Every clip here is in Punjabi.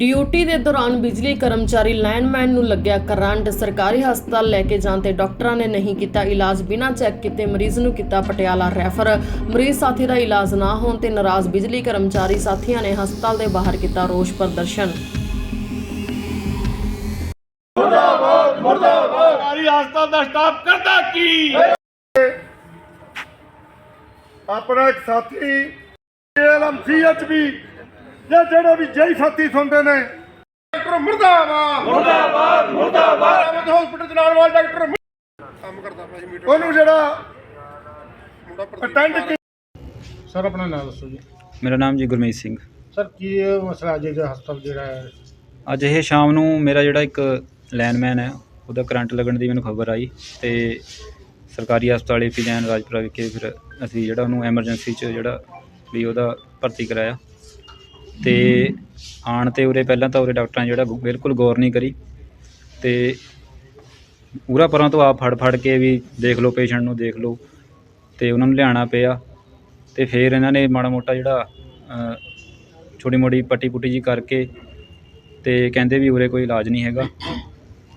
ਡਿਊਟੀ ਦੇ ਦੌਰਾਨ ਬਿਜਲੀ ਕਰਮਚਾਰੀ ਲਾਈਨਮੈਨ ਨੂੰ ਲੱਗਿਆ ਕਰੰਟ। ਸਰਕਾਰੀ ਹਸਪਤਾਲ ਲੈ ਕੇ ਜਾਣ ਤੇ ਡਾਕਟਰਾਂ ਨੇ ਨਹੀਂ ਕੀਤਾ ਇਲਾਜ, ਬਿਨਾਂ ਚੈੱਕ ਕੀਤੇ ਮਰੀਜ਼ ਨੂੰ ਕੀਤਾ ਪਟਿਆਲਾ ਰੈਫਰ। ਮਰੀਜ਼ ਸਾਥੀ ਦਾ ਇਲਾਜ ਨਾ ਹੋਣ ਤੇ ਨਾਰਾਜ਼ ਬਿਜਲੀ ਕਰਮਚਾਰੀ ਸਾਥੀਆਂ ਨੇ ਹਸਪਤਾਲ ਦੇ ਬਾਹਰ ਕੀਤਾ ਰੋਸ ਪ੍ਰਦਰਸ਼ਨ। ਸਰਕਾਰੀ ਹਸਪਤਾਲ ਦਾ ਸਟਾਫ ਕਰਦਾ ਕੀ? ਆਪਣਾ ਇੱਕ ਸਾਥੀ ਏਐਲਐਮ ਸੀਐਚਬੀ ਜਾਂ ਜਿਹੜੇ ਵੀ ਜੈ ਸਾਥੀ ਸੁਣਦੇ ਨੇ। ਡਾਕਟਰ ਮੁਰਦਾਬਾਦ। ਮੁਰਦਾਬਾਦ ਮੁਰਦਾਬਾਦ। ਅਮਦ ਹਸਪੀਟਲ ਚਲਾਉਣ ਵਾਲਾ ਡਾਕਟਰ ਕੰਮ ਕਰਦਾ ਭਾਈ ਮੀਟਰ ਉਹਨੂੰ ਜਿਹੜਾ ਅਟੈਂਡ ਸਰ ਆਪਣਾ ਨਾਮ ਦੱਸੋ ਜੀ। ਮੇਰਾ ਨਾਮ ਜੀ ਗੁਰਮੀਤ ਸਿੰਘ। ਸਰ ਕੀ ਇਹ ਮਸਲਾ ਅੱਜ ਜਿਹੜਾ ਹਸਪਤਾਲ ਜਿਹੜਾ ਹੈ? ਅੱਜ ਇਹ ਸ਼ਾਮ ਨੂੰ ਮੇਰਾ ਜਿਹੜਾ ਇੱਕ ਲਾਈਨਮੈਨ ਹੈ ਉਹਦਾ ਕਰੰਟ ਲੱਗਣ ਦੀ ਮੈਨੂੰ ਖਬਰ ਆਈ ਤੇ ਸਰਕਾਰੀ ਹਸਪਤਾਲ ਏਪੀ ਜੈਨ ਰਾਜਪੁਰਾ ਵਿਖੇ ਫਿਰ ਅਸੀਂ ਜਿਹੜਾ ਉਹਨੂੰ ਐਮਰਜੈਂਸੀ 'ਚ ਜਿਹੜਾ ਵੀ ਉਹਦਾ ਭਰਤੀ ਕਰਾਇਆ। ਤੇ ਆਣ ਤੇ ਉਰੇ ਪਹਿਲਾਂ ਤਾਂ ਉਰੇ ਡਾਕਟਰਾਂ ਨੇ ਜਿਹੜਾ ਬਿਲਕੁਲ ਗੌਰ ਨਹੀਂ ਕਰੀ ਤੇ ਪੂਰਾ ਪਰਾਂ ਤੋਂ ਆਪ ਫੜ ਫੜ ਕੇ ਵੀ ਦੇਖ ਲਓ ਪੇਸ਼ੈਂਟ ਨੂੰ ਦੇਖ ਲਓ ਤੇ ਉਹਨਾਂ ਨੂੰ ਲਿਆਉਣਾ ਪਿਆ ਤੇ ਫਿਰ ਇਹਨਾਂ ਨੇ ਮਾੜਾ ਮੋਟਾ ਜਿਹੜਾ ਛੋਟੀ ਮੋਟੀ ਪੱਟੀ ਪੁੱਟੀ ਜੀ ਕਰਕੇ ਤੇ ਕਹਿੰਦੇ ਵੀ ਉਰੇ ਕੋਈ ਇਲਾਜ ਨਹੀਂ ਹੈਗਾ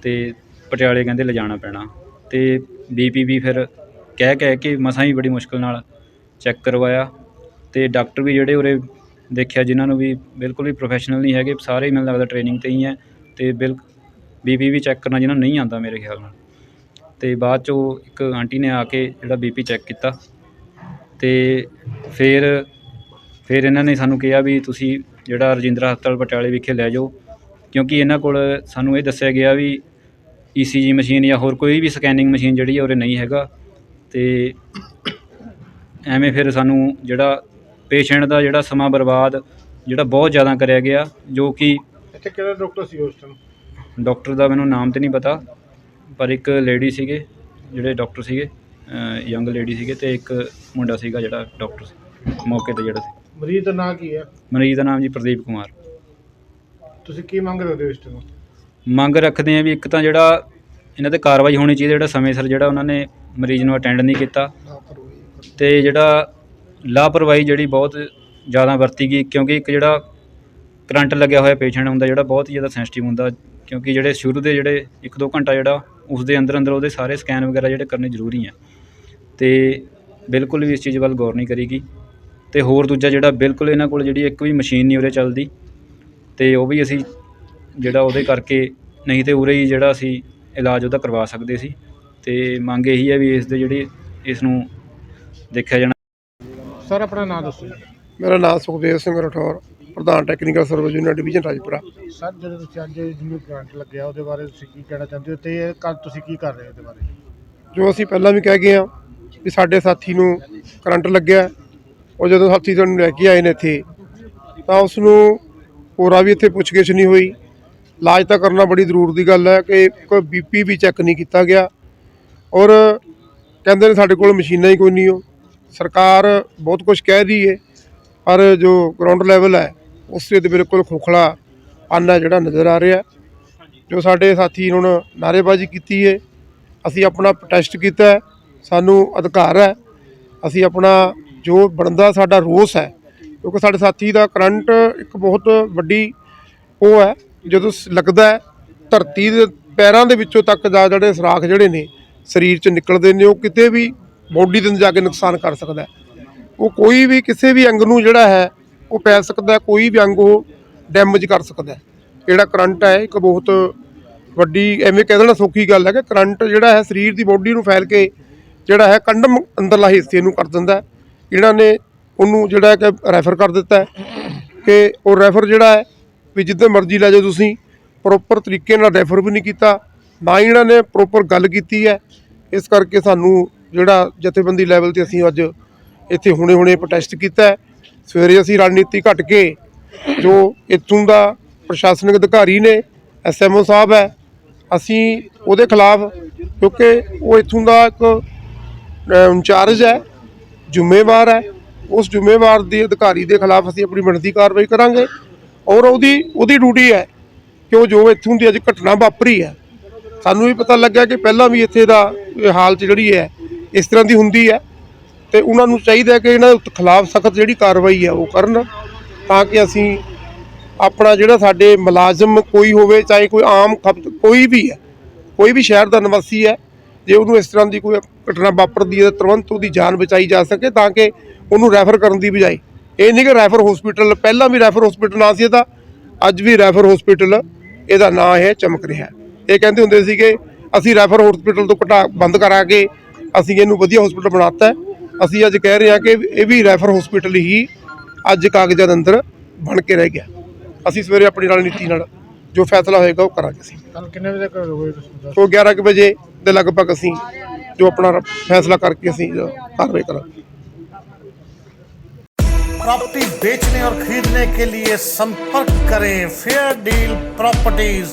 ਤੇ ਪਟਿਆਲੇ ਕਹਿੰਦੇ ਲਿਜਾਣਾ ਪੈਣਾ ਤੇ ਬੀਪੀ ਵੀ ਫਿਰ ਕਹਿ ਕਹਿ ਕੇ ਮਸਾਂ ਹੀ ਬੜੀ ਮੁਸ਼ਕਲ ਨਾਲ ਚੈੱਕ ਕਰਵਾਇਆ ਤੇ ਡਾਕਟਰ ਵੀ ਜਿਹੜੇ ਉਰੇ ਦੇਖਿਆ ਜਿਨ੍ਹਾਂ ਨੂੰ ਵੀ ਬਿਲਕੁਲ ਵੀ ਪ੍ਰੋਫੈਸ਼ਨਲ ਨਹੀਂ ਹੈਗੇ, ਸਾਰੇ ਹੀ ਮੈਨੂੰ ਲੱਗਦਾ ਟ੍ਰੇਨਿੰਗ ਤੇ ਹੀ ਹੈ ਤੇ ਬਿਲ ਬੀਪੀ ਵੀ ਚੈੱਕ ਕਰਨਾ ਜਿਨ੍ਹਾਂ ਨੂੰ ਨਹੀਂ ਆਉਂਦਾ ਮੇਰੇ ਖਿਆਲ ਨਾਲ। ਅਤੇ ਬਾਅਦ ਚੋਂ ਇੱਕ ਆਂਟੀ ਨੇ ਆ ਕੇ ਜਿਹੜਾ ਬੀ ਪੀ ਚੈੱਕ ਕੀਤਾ ਅਤੇ ਫਿਰ ਫਿਰ ਇਹਨਾਂ ਨੇ ਸਾਨੂੰ ਕਿਹਾ ਵੀ ਤੁਸੀਂ ਜਿਹੜਾ ਰਜਿੰਦਰਾ ਹਸਪਤਾਲ ਪਟਿਆਲੇ ਵਿਖੇ ਲੈ ਜਾਓ, ਕਿਉਂਕਿ ਇਹਨਾਂ ਕੋਲ ਸਾਨੂੰ ਇਹ ਦੱਸਿਆ ਗਿਆ ਵੀ ਈਸੀਜੀ ਮਸ਼ੀਨ ਜਾਂ ਹੋਰ ਕੋਈ ਵੀ ਸਕੈਨਿੰਗ ਮਸ਼ੀਨ ਜਿਹੜੀ ਹੈ, ਉਰੇ ਨਹੀਂ ਹੈਗਾ ਤੇ ਐਵੇਂ ਫਿਰ ਸਾਨੂੰ ਜਿਹੜਾ ਪੇਸ਼ੈਂਟ ਦਾ ਜਿਹੜਾ ਸਮਾਂ ਬਰਬਾਦ ਜਿਹੜਾ ਬਹੁਤ ਜ਼ਿਆਦਾ ਕਰਿਆ ਗਿਆ ਜੋ ਕਿ ਇੱਥੇ ਕਿਹੜਾ ਡਾਕਟਰ ਸੀ ਉਸ ਟਾਈਮ ਡਾਕਟਰ ਦਾ ਮੈਨੂੰ ਨਾਮ ਤੇ ਨਹੀਂ ਪਤਾ ਪਰ ਇੱਕ ਲੇਡੀ ਸੀਗੇ ਜਿਹੜੇ ਡਾਕਟਰ ਸੀਗੇ ਯੰਗ ਲੇਡੀ ਸੀਗੇ ਤੇ ਇੱਕ ਮੁੰਡਾ ਸੀਗਾ ਜਿਹੜਾ ਡਾਕਟਰ ਸੀ ਮੌਕੇ ਤੇ ਜਿਹੜਾ ਸੀ। ਮਰੀਜ਼ ਦਾ ਨਾਂ ਕੀ ਹੈ? ਮਰੀਜ਼ ਦਾ ਨਾਮ ਜੀ ਪ੍ਰਦੀਪ ਕੁਮਾਰ। ਤੁਸੀਂ ਕੀ ਮੰਗ ਰਹੇ ਹੋ ਇਸ ਟਾਈਮ ਮੰਗ ਰੱਖਦੇ ਆ ਵੀ ਇੱਕ ਤਾਂ ਜਿਹੜਾ ਇਹਨਾਂ ਤੇ ਕਾਰਵਾਈ ਹੋਣੀ ਚਾਹੀਦੀ ਜਿਹੜਾ ਸਮੇਂ ਸਿਰ ਜਿਹੜਾ ਉਹਨਾਂ ਨੇ ਮਰੀਜ਼ ਨੂੰ ਅਟੈਂਡ ਨਹੀਂ ਕੀਤਾ। ਤੇ ਜਿਹੜਾ ਲਾਪਰਵਾਹੀ ਜਿਹੜੀ ਬਹੁਤ ਜ਼ਿਆਦਾ ਵਰਤੀ ਗਈ, ਕਿਉਂਕਿ ਇੱਕ ਜਿਹੜਾ ਕਰੰਟ ਲੱਗਿਆ ਹੋਇਆ ਪੇਸ਼ੈਂਟ ਹੁੰਦਾ, ਜਿਹੜਾ ਬਹੁਤ ਹੀ ਜ਼ਿਆਦਾ ਸੈਂਸਿਟਿਵ ਹੁੰਦਾ, ਕਿਉਂਕਿ ਜਿਹੜੇ ਸ਼ੁਰੂ ਦੇ ਜਿਹੜੇ 1-2 ਘੰਟਾ ਜਿਹੜਾ ਉਸ ਦੇ ਅੰਦਰ ਅੰਦਰ ਉਹਦੇ ਸਾਰੇ ਸਕੈਨ ਵਗੈਰਾ ਜਿਹੜੇ ਕਰਨੇ ਜ਼ਰੂਰੀ ਆ। ਤੇ ਬਿਲਕੁਲ ਵੀ ਇਸ ਚੀਜ਼ ਵੱਲ ਗੌਰ ਨਹੀਂ ਕਰੀਗੀ ਤੇ ਹੋਰ ਦੂਜਾ ਜਿਹੜਾ ਬਿਲਕੁਲ ਇਹਨਾਂ ਕੋਲ ਜਿਹੜੀ ਇੱਕ ਵੀ ਮਸ਼ੀਨ ਨਹੀਂ ਉਰੇ ਚੱਲਦੀ, ਤੇ ਉਹ ਵੀ ਅਸੀਂ ਜਿਹੜਾ ਉਹਦੇ ਕਰਕੇ ਨਹੀਂ ਤੇ ਉਰੇ ਹੀ ਜਿਹੜਾ ਅਸੀਂ ਇਲਾਜ ਉਹਦਾ ਕਰਵਾ ਸਕਦੇ ਸੀ। ਤੇ ਮੰਗ ਇਹੀ ਹੈ ਵੀ ਇਸ ਦੇ ਜਿਹੜੀ ਇਸ ਨੂੰ ਦੇਖਿਆ ਜਾਣਾ ਸਰ ਆਪਣਾ ਨਾਮ ਦੱਸੋ ਜੀ। ਮੇਰਾ ਨਾਮ ਸੁਖਦੇਵ ਸਿੰਘ ਰਠੌਰ ਪ੍ਰਧਾਨ technical service union division Rajpura. Sir ਜਦੋਂ ਤੁਸੀਂ ਅੱਜ ਜਿਹਨੂੰ ਕਰੰਟ ਲੱਗਿਆ ਉਹਦੇ ਬਾਰੇ ਤੁਸੀਂ ਕੀ ਕਹਿਣਾ ਚਾਹੁੰਦੇ ਹੋ ਤੇ ਇਹ ਕੱਲ ਤੁਸੀਂ ਕੀ ਕਰ ਰਹੇ ਹੋ ਉਹਦੇ ਬਾਰੇ? ਜੋ ਅਸੀਂ ਪਹਿਲਾਂ ਵੀ ਕਹਿ ਗਏ ਆ ਵੀ ਸਾਡੇ ਸਾਥੀ ਨੂੰ ਕਰੰਟ ਲੱਗਿਆ ਉਹ ਜਦੋਂ ਸਾਥੀ ਸਾਨੂੰ ਲੈ ਕੇ ਆਏ ਨੇ ਇੱਥੇ ਤਾਂ ਉਸ ਨੂੰ ਹੋਰਾ ਵੀ ਇੱਥੇ ਪੁੱਛਗਿੱਛ ਨਹੀਂ ਹੋਈ। ਇਲਾਜ ਤਾਂ ਕਰਨਾ ਬੜੀ ਜ਼ਰੂਰ ਦੀ ਗੱਲ ਹੈ ਕਿ ਕੋਈ ਬੀਪੀ ਵੀ ਚੈੱਕ ਨਹੀਂ ਕੀਤਾ ਗਿਆ। ਔਰ ਕਹਿੰਦੇ ਨੇ ਸਾਡੇ ਕੋਲ ਮਸ਼ੀਨਾਂ ਹੀ ਕੋਈ ਨਹੀਂ ਹੋ ਸਰਕਾਰ ਬਹੁਤ ਕੁਝ ਕਹਿ ਰਹੀ ਹੈ, ਪਰ ਜੋ ਗਰਾਊਂਡ ਲੈਵਲ ਹੈ, ਉਸ ਤੇ ਬਿਲਕੁਲ ਖੋਖਲਾ ਆਨਾ ਜਿਹੜਾ ਨਜ਼ਰ ਆ ਰਿਹਾ। ਜੋ ਸਾਡੇ ਸਾਥੀ ਹੁਣ ਨਾਅਰੇਬਾਜ਼ੀ ਕੀਤੀ ਹੈ, ਅਸੀਂ ਆਪਣਾ ਪ੍ਰੋਟੈਸਟ ਕੀਤਾ ਸਾਨੂੰ ਅਧਿਕਾਰ ਹੈ, ਅਸੀਂ ਆਪਣਾ ਜੋ ਬਣਦਾ ਸਾਡਾ ਰੋਸ ਹੈ, ਕਿਉਂਕਿ ਸਾਡੇ ਸਾਥੀ ਦਾ ਕਰੰਟ ਇੱਕ ਬਹੁਤ ਵੱਡੀ ਉਹ ਹੈ, ਜਦੋਂ ਸ- ਲੱਗਦਾ ਧਰਤੀ ਦੇ ਪੈਰਾਂ ਦੇ ਵਿੱਚੋਂ ਤੱਕ ਜਾ ਜਿਹੜੇ ਸੁਰਾਖ ਜਿਹੜੇ ਨੇ, ਸਰੀਰ 'ਚ ਨਿਕਲਦੇ ਨੇ, ਉਹ ਕਿਤੇ ਵੀ ਬੋਡੀ ਦੇ ਜਾ ਕੇ ਨੁਕਸਾਨ ਕਰ ਸਕਦਾ ਉਹ ਕੋਈ ਵੀ ਕਿਸੇ ਵੀ ਅੰਗ ਨੂੰ ਜਿਹੜਾ ਹੈ, ਉਹ ਪੈ ਸਕਦਾ ਕੋਈ ਵੀ ਅੰਗ ਉਹ ਡੈਮੇਜ ਕਰ ਸਕਦਾ ਜਿਹੜਾ ਕਰੰਟ ਹੈ, ਇੱਕ ਬਹੁਤ ਵੱਡੀ, ਐਵੇਂ ਕਹਿ ਦੇਣਾ ਸੌਖੀ ਗੱਲ ਹੈ ਕਿ ਕਰੰਟ ਜਿਹੜਾ ਹੈ, ਸਰੀਰ ਦੀ ਬੋਡੀ ਨੂੰ ਫੈਲ ਕੇ ਜਿਹੜਾ ਹੈ, ਕੰਡਮ ਅੰਦਰਲਾ ਹਿੱਸੇ ਨੂੰ ਕਰ ਦਿੰਦਾ ਇਹਨਾਂ ਨੇ ਉਹਨੂੰ ਜਿਹੜਾ ਹੈ ਕਿ ਰੈਫਰ ਕਰ ਦਿੱਤਾ ਕਿ ਉਹ ਰੈਫਰ ਜਿਹੜਾ ਹੈ, ਵੀ ਜਿੱਦਾਂ ਮਰਜ਼ੀ ਲੈ ਜਾਓ ਤੁਸੀਂ ਪ੍ਰੋਪਰ ਤਰੀਕੇ ਨਾਲ ਰੈਫਰ ਵੀ ਨਹੀਂ ਕੀਤਾ, ਨਾ ਹੀ ਇਹਨਾਂ ਨੇ ਪ੍ਰੋਪਰ ਗੱਲ ਕੀਤੀ ਹੈ। ਇਸ ਕਰਕੇ ਸਾਨੂੰ ਜਿਹੜਾ ਜਥੇਬੰਦੀ ਲੈਵਲ ਤੇ ਅਸੀਂ ਅੱਜ ਇੱਥੇ ਹੁਣੇ ਹੁਣੇ ਪ੍ਰੋਟੈਸਟ ਕੀਤਾ ਸਵੇਰੇ ਅਸੀਂ ਰਣਨੀਤੀ ਘਟ ਕੇ ਜੋ ਇੱਥੋਂ ਦਾ ਪ੍ਰਸ਼ਾਸਨਿਕ ਅਧਿਕਾਰੀ ਨੇ ਐਸਐਮਓ ਸਾਹਿਬ ਹੈ, ਅਸੀਂ ਉਹਦੇ ਖਿਲਾਫ ਕਿਉਂਕਿ ਉਹ ਇੱਥੋਂ ਦਾ ਇੱਕ ਇੰਚਾਰਜ ਹੈ, ਜ਼ਿੰਮੇਵਾਰ ਹੈ। ਉਸ ਜ਼ਿੰਮੇਵਾਰ ਦੇ ਅਧਿਕਾਰੀ ਦੇ ਖਿਲਾਫ ਅਸੀਂ ਆਪਣੀ ਬਣਦੀ ਕਾਰਵਾਈ ਕਰਾਂਗੇ ਔਰ ਉਹਦੀ ਉਹਦੀ ਡਿਊਟੀ ਹੈ ਕਿ ਉਹ ਜੋ ਇੱਥੋਂ ਦੀ ਅੱਜ ਘਟਨਾ ਵਾਪਰੀ ਹੈ। ਸਾਨੂੰ ਵੀ ਪਤਾ ਲੱਗਿਆ ਕਿ ਪਹਿਲਾਂ ਵੀ ਇੱਥੇ ਦਾ ਹਾਲਤ ਜਿਹੜੀ ਹੈ ਇਸ ਤਰ੍ਹਾਂ ਦੀ ਹੁੰਦੀ ਹੈ ਤੇ ਉਹਨਾਂ ਨੂੰ ਚਾਹੀਦਾ ਕਿ ਇਹਨਾਂ ਦੇ ਖਿਲਾਫ ਸਖਤ ਜਿਹੜੀ ਕਾਰਵਾਈ ਹੈ ਉਹ ਕਰਨ ਤਾਂ ਕਿ ਅਸੀਂ ਆਪਣਾ ਜਿਹੜਾ ਸਾਡੇ ਮੁਲਾਜ਼ਮ ਕੋਈ ਹੋਵੇ, ਚਾਹੇ ਕੋਈ ਆਮ ਖਪਤ ਕੋਈ ਵੀ ਹੈ, ਕੋਈ ਵੀ ਸ਼ਹਿਰ ਦਾ ਨਿਵਾਸੀ ਹੈ, ਜੇ ਉਹਨੂੰ ਇਸ ਤਰ੍ਹਾਂ ਦੀ ਕੋਈ ਘਟਨਾ ਵਾਪਰਦੀ ਹੈ ਤਾਂ ਤੁਰੰਤ ਉਹਦੀ ਜਾਨ ਬਚਾਈ ਜਾ ਸਕੇ ਤਾਂ ਕਿ ਉਹਨੂੰ ਰੈਫਰ ਕਰਨ ਦੀ ਬਜਾਏ। ਇਹ ਨਹੀਂ ਕਿ ਰੈਫਰ ਹਸਪੀਟਲ ਪਹਿਲਾਂ ਵੀ ਰੈਫਰ ਹਸਪੀਟਲ ਨਾ ਸੀ ਇਹਦਾ, ਅੱਜ ਵੀ ਰੈਫਰ ਹਸਪੀਟਲ ਇਹਦਾ ਨਾਂ ਹੈ ਚਮਕ ਰਿਹਾ ਇਹ ਕਹਿੰਦੇ ਹੁੰਦੇ ਸੀਗੇ ਅਸੀਂ ਰੈਫਰ ਹਸਪੀਟਲ ਤੋਂ ਘਟਾ, ਬੰਦ ਕਰਾ ਕੇ ਅਸੀਂ ਇਹਨੂੰ ਵਧੀਆ ਹਸਪੀਟਲ ਬਣਾਤਾ ਹੈ। ਅਸੀਂ ਅੱਜ ਕਹਿ ਰਹੇ ਹਾਂ ਕਿ ਇਹ ਵੀ ਰੈਫਰ ਹਸਪੀਟਲ ਹੀ ਅੱਜ ਕਾਗਜ਼ਾਂ ਦੇ ਅੰਦਰ ਬਣ ਕੇ ਰਹਿ ਗਿਆ ਅਸੀਂ ਸਵੇਰੇ ਆਪਣੀ ਰਣਨੀਤੀ ਨਾਲ ਜੋ ਫੈਸਲਾ ਹੋਏਗਾ ਉਹ ਕਰਾਂਗੇ ਅਸੀਂ ਕੱਲ ਕਿੰਨੇ ਵਜੇ ਤੱਕ ਹੋਏ ਤੁਸੀਂ ਦੱਸ ਤੋਂ 11 ਕੁ ਵਜੇ ਦੇ ਲਗਭਗ ਅਸੀਂ ਜੋ ਆਪਣਾ ਫੈਸਲਾ ਕਰਕੇ ਅਸੀਂ ਜੋ ਕਾਰਵਾਈ ਕਰਾਂਗੇ प्रॉपर्टी बेचने और खरीदने के लिए संपर्क करें फेयर डील प्रॉपर्टीज